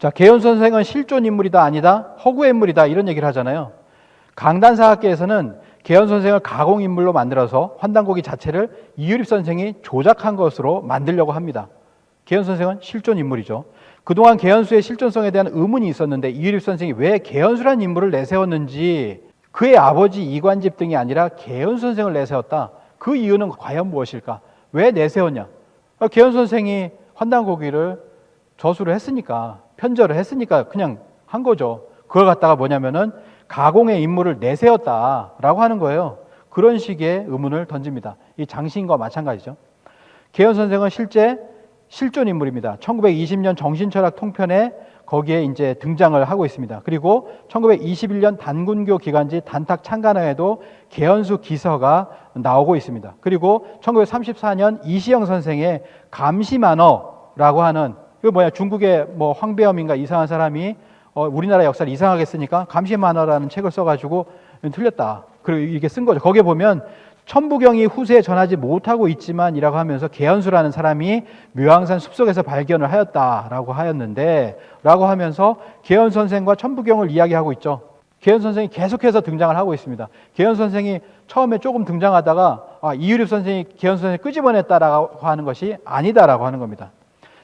자, 개연 선생은 실존 인물이다 아니다 허구의 인물이다 이런 얘기를 하잖아요. 강단사학계에서는 개연 선생을 가공 인물로 만들어서 환단고기 자체를 이유립 선생이 조작한 것으로 만들려고 합니다. 개연 선생은 실존 인물이죠. 그동안 개연수의 실존성에 대한 의문이 있었는데 이유립 선생이 왜 개연수란 인물을 내세웠는지 그의 아버지 이관집 등이 아니라 개연 선생을 내세웠다. 그 이유는 과연 무엇일까? 왜 내세웠냐? 아, 개연 선생이 환단고기를 저수를 했으니까 편절을 했으니까 그냥 한 거죠. 그걸 갖다가 뭐냐면은 가공의 인물을 내세웠다라고 하는 거예요. 그런 식의 의문을 던집니다. 이 장신과 마찬가지죠. 개연 선생은 실제 실존 인물입니다. 1920년 정신철학 통편에 거기에 이제 등장을 하고 있습니다. 그리고 1921년 단군교 기간지 단탁 창간회에도 개연수 기서가 나오고 있습니다. 그리고 1934년 이시영 선생의 감시만어라고 하는 그 뭐야 중국의 뭐 황배엄인가 이상한 사람이 어, 우리나라 역사를 이상하게 쓰니까 감시만어라는 책을 써가지고 틀렸다. 그리고 이게 쓴 거죠. 거기에 보면 천부경이 후세에 전하지 못하고 있지만이라고 하면서 개연수라는 사람이 묘항산 숲속에서 발견을 하였다라고 하였는데 라고 하면서 개연 선생과 천부경을 이야기하고 있죠. 개연 선생이 계속해서 등장을 하고 있습니다. 개연 선생이 처음에 조금 등장하다가 아, 이유립 선생이 개연 선생을 끄집어냈다라고 하는 것이 아니다라고 하는 겁니다.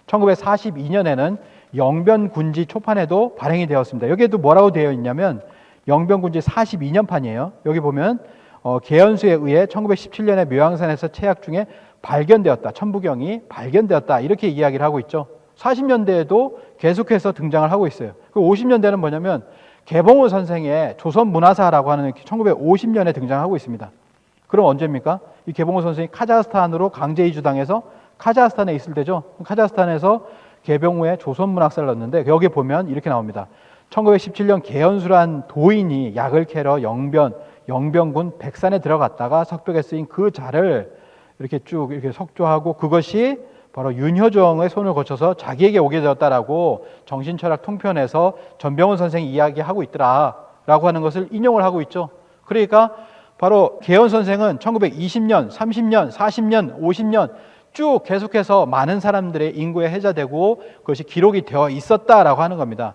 1942년에는 영변군지 초판에도 발행이 되었습니다. 여기에도 뭐라고 되어 있냐면 영변군지 42년판이에요. 여기 보면 어, 개연수에 의해 1917년에 묘양산에서 채약 중에 발견되었다. 천부경이 발견되었다. 이렇게 이야기를 하고 있죠. 40년대에도 계속해서 등장을 하고 있어요. 그 50년대는 뭐냐면 개봉우 선생의 조선문화사라고 하는 1950년에 등장하고 있습니다. 그럼 언제입니까? 이 개봉우 선생이 카자흐스탄으로 강제 이주당해서 카자흐스탄에 있을 때죠. 카자흐스탄에서 개병우의 조선문학사를 넣었는데 여기 보면 이렇게 나옵니다. 1917년 개연수란 도인이 약을 캐러 영변 영병군 백산에 들어갔다가 석벽에 쓰인 그 자를 이렇게 쭉 이렇게 석조하고 그것이 바로 윤효정의 손을 거쳐서 자기에게 오게 되었다라고 정신철학 통편에서 전병훈 선생이 이야기하고 있더라라고 하는 것을 인용을 하고 있죠. 그러니까 바로 개연 선생은 1920년, 30년, 40년, 50년 쭉 계속해서 많은 사람들의 인구에 해자되고 그것이 기록이 되어 있었다라고 하는 겁니다.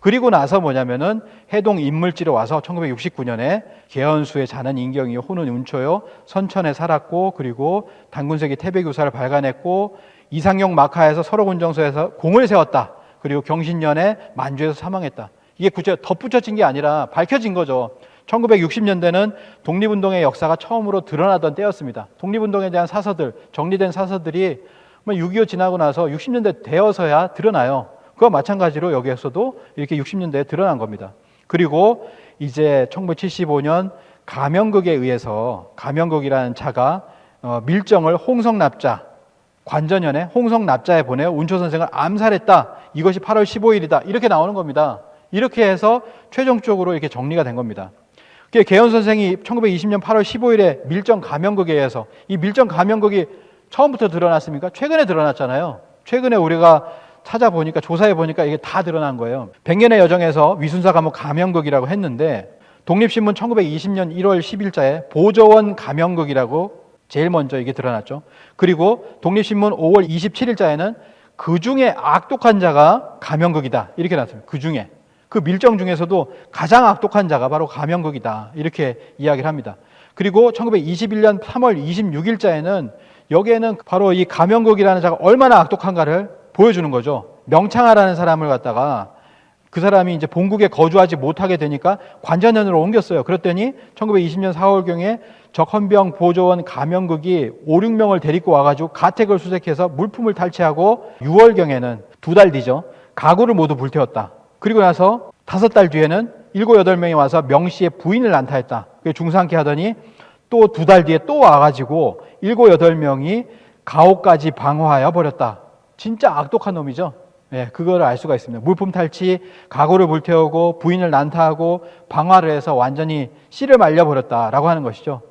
그리고 나서 뭐냐면은 해동 인물지로 와서 1969년에 개헌수의 자는 인경이 호는 운초요 선천에 살았고 그리고 단군세기 태백유사를 발간했고 이상용 마카에서 서로군정서에서 공을 세웠다. 그리고 경신년에 만주에서 사망했다. 이게 구체 덧붙여진 게 아니라 밝혀진 거죠. 1960년대는 독립운동의 역사가 처음으로 드러나던 때였습니다. 독립운동에 대한 사서들, 정리된 사서들이 6.25뭐 지나고 나서 60년대 되어서야 드러나요. 그와 마찬가지로 여기에서도 이렇게 60년대에 드러난 겁니다. 그리고 이제 1975년 가명극에 의해서 가명극이라는 차가 어, 밀정을 홍성납자 관전연에 홍성납자에 보내어 운초 선생을 암살했다. 이것이 8월 15일이다. 이렇게 나오는 겁니다. 이렇게 해서 최종적으로 이렇게 정리가 된 겁니다. 개헌 선생이 1920년 8월 15일에 밀정 가명극에 의해서 이 밀정 가명극이 처음부터 드러났습니까? 최근에 드러났잖아요. 최근에 우리가 찾아보니까 조사해 보니까 이게 다 드러난 거예요. 백년의 여정에서 위순사 감옥 가명극이라고 했는데 독립신문 1920년 1월 10일자에 보조원 가명극이라고 제일 먼저 이게 드러났죠. 그리고 독립신문 5월 27일자에는 그 중에 악독한 자가 가명극이다 이렇게 나왔습니다. 그 중에 그 밀정 중에서도 가장 악독한 자가 바로 가명극이다 이렇게 이야기를 합니다. 그리고 1921년 3월 26일자에는 여기에는 바로 이 가명극이라는 자가 얼마나 악독한가를 보여주는 거죠. 명창하라는 사람을 갖다가 그 사람이 이제 본국에 거주하지 못하게 되니까 관전연으로 옮겼어요. 그랬더니 1920년 4월경에 적헌병 보조원 가명극이 5, 6명을 데리고 와가지고 가택을 수색해서 물품을 탈취하고 6월경에는 두 달 뒤죠. 가구를 모두 불태웠다. 그리고 나서 다섯 달 뒤에는 일곱 여덟 명이 와서 명 씨의 부인을 난타했다. 중상케 하더니 또 두 달 뒤에 또 와가지고 일곱 여덟 명이 가옥까지 방화하여 버렸다. 진짜 악독한 놈이죠. 예, 그거를 알 수가 있습니다. 물품 탈취, 가구를 불태우고 부인을 난타하고 방화를 해서 완전히 씨를 말려 버렸다라고 하는 것이죠.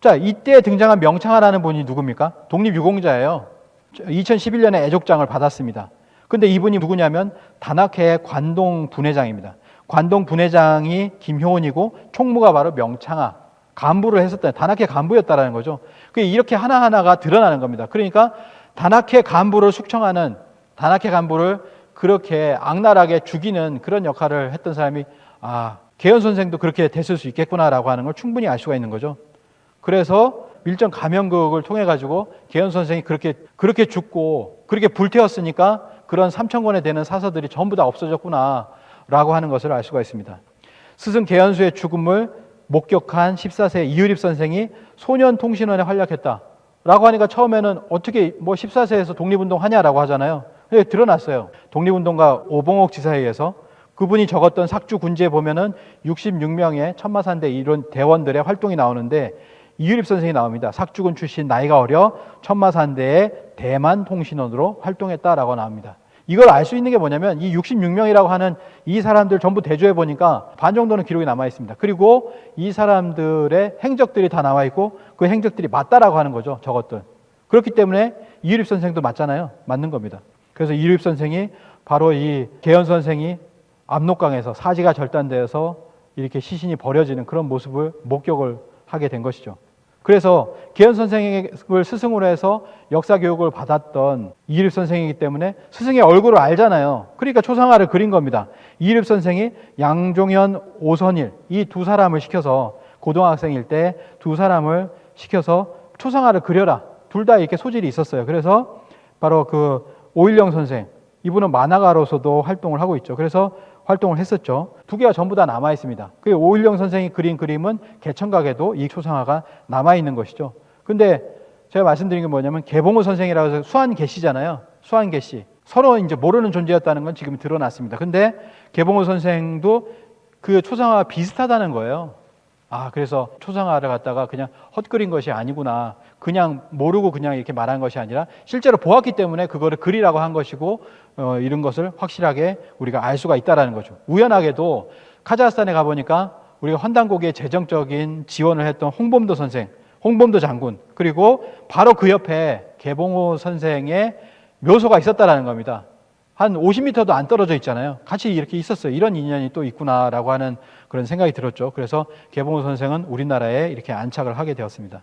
자, 이때 등장한 명창하라는 분이 누굽니까? 독립유공자예요. 2011년에 애족장을 받았습니다. 근데 이분이 누구냐면 단학회 관동 분회장입니다. 관동 분회장이 김효원이고 총무가 바로 명창하 간부를 했었다. 단학회 간부였다라는 거죠. 이렇게 하나하나가 드러나는 겁니다. 그러니까 단학회 간부를 숙청하는 단학회 간부를 그렇게 악랄하게 죽이는 그런 역할을 했던 사람이 아 개연 선생도 그렇게 됐을 수 있겠구나라고 하는 걸 충분히 알 수가 있는 거죠. 그래서 밀정 가면극을 통해 가지고 개연 선생이 그렇게 그렇게 죽고 그렇게 불태웠으니까 그런 3천 권에 되는 사서들이 전부 다 없어졌구나라고 하는 것을 알 수가 있습니다. 스승 개연수의 죽음을 목격한 14세 이유립 선생이 소년 통신원에 활약했다라고 하니까 처음에는 어떻게 뭐 14세에서 독립운동 하냐라고 하잖아요. 근데 드러났어요. 독립운동가 오봉옥 지사에 의해서 그분이 적었던 삭주 군지에 보면은 66명의 천마산대 이런 대원들의 활동이 나오는데 이유립 선생이 나옵니다. 삭주군 출신 나이가 어려 천마산대의 대만 통신원으로 활동했다라고 나옵니다. 이걸 알 수 있는 게 뭐냐면 이 66명이라고 하는 이 사람들 전부 대조해 보니까 반 정도는 기록이 남아 있습니다. 그리고 이 사람들의 행적들이 다 나와 있고 그 행적들이 맞다라고 하는 거죠. 저것들. 그렇기 때문에 이유립 선생도 맞잖아요. 맞는 겁니다. 그래서 이유립 선생이 바로 이 개연 선생이 압록강에서 사지가 절단되어서 이렇게 시신이 버려지는 그런 모습을 목격을 하게 된 것이죠. 그래서 개연 선생을 스승으로 해서 역사 교육을 받았던 이일립 선생이기 때문에 스승의 얼굴을 알잖아요. 그러니까 초상화를 그린 겁니다. 이일립 선생이 양종현, 오선일 이 두 사람을 시켜서 고등학생일 때 두 사람을 시켜서 초상화를 그려라. 둘 다 이렇게 소질이 있었어요. 그래서 바로 그 오일영 선생 이분은 만화가로서도 활동을 하고 있죠. 그래서 활동을 했었죠. 두 개가 전부 다 남아 있습니다. 그 오일영 선생이 그린 그림은 개천각에도 이 초상화가 남아 있는 것이죠. 근데 제가 말씀드린 게 뭐냐면 개봉호 선생이라고 해서 수한 계시잖아요. 수한 계시. 서로 이제 모르는 존재였다는 건 지금 드러났습니다. 근데 개봉호 선생도 그 초상화가 비슷하다는 거예요. 아, 그래서 초상화를 갖다가 그냥 헛그린 것이 아니구나. 그냥 모르고 그냥 이렇게 말한 것이 아니라 실제로 보았기 때문에 그거를 그리라고 한 것이고 어, 이런 것을 확실하게 우리가 알 수가 있다라는 거죠. 우연하게도 카자흐스탄에 가보니까 우리가 환단고기에 재정적인 지원을 했던 홍범도 선생, 홍범도 장군 그리고 바로 그 옆에 개봉호 선생의 묘소가 있었다라는 겁니다. 한 50m도 안 떨어져 있잖아요. 같이 이렇게 있었어요. 이런 인연이 또 있구나라고 하는 그런 생각이 들었죠. 그래서 개봉호 선생은 우리나라에 이렇게 안착을 하게 되었습니다.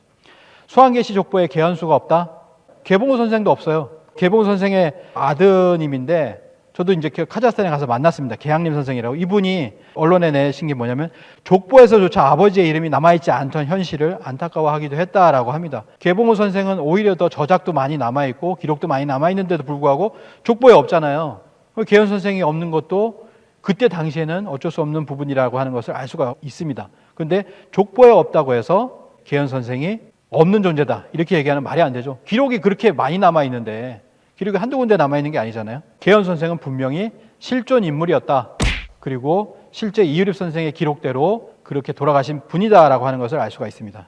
수한계시 족보에 개헌수가 없다? 개봉호 선생도 없어요. 개봉호 선생의 아드님인데 저도 이제 그 카자흐스탄에 가서 만났습니다. 계양림 선생이라고. 이분이 언론에 내신 게 뭐냐면 족보에서조차 아버지의 이름이 남아있지 않던 현실을 안타까워하기도 했다라고 합니다. 개봉호 선생은 오히려 더 저작도 많이 남아있고 기록도 많이 남아있는데도 불구하고 족보에 없잖아요. 개헌 선생이 없는 것도 그때 당시에는 어쩔 수 없는 부분이라고 하는 것을 알 수가 있습니다. 근데 족보에 없다고 해서 개헌 선생이 없는 존재다. 이렇게 얘기하는 말이 안 되죠. 기록이 그렇게 많이 남아 있는데 기록이 한두 군데 남아 있는 게 아니잖아요. 개헌 선생은 분명히 실존 인물이었다. 그리고 실제 이유립 선생의 기록대로 그렇게 돌아가신 분이다라고 하는 것을 알 수가 있습니다.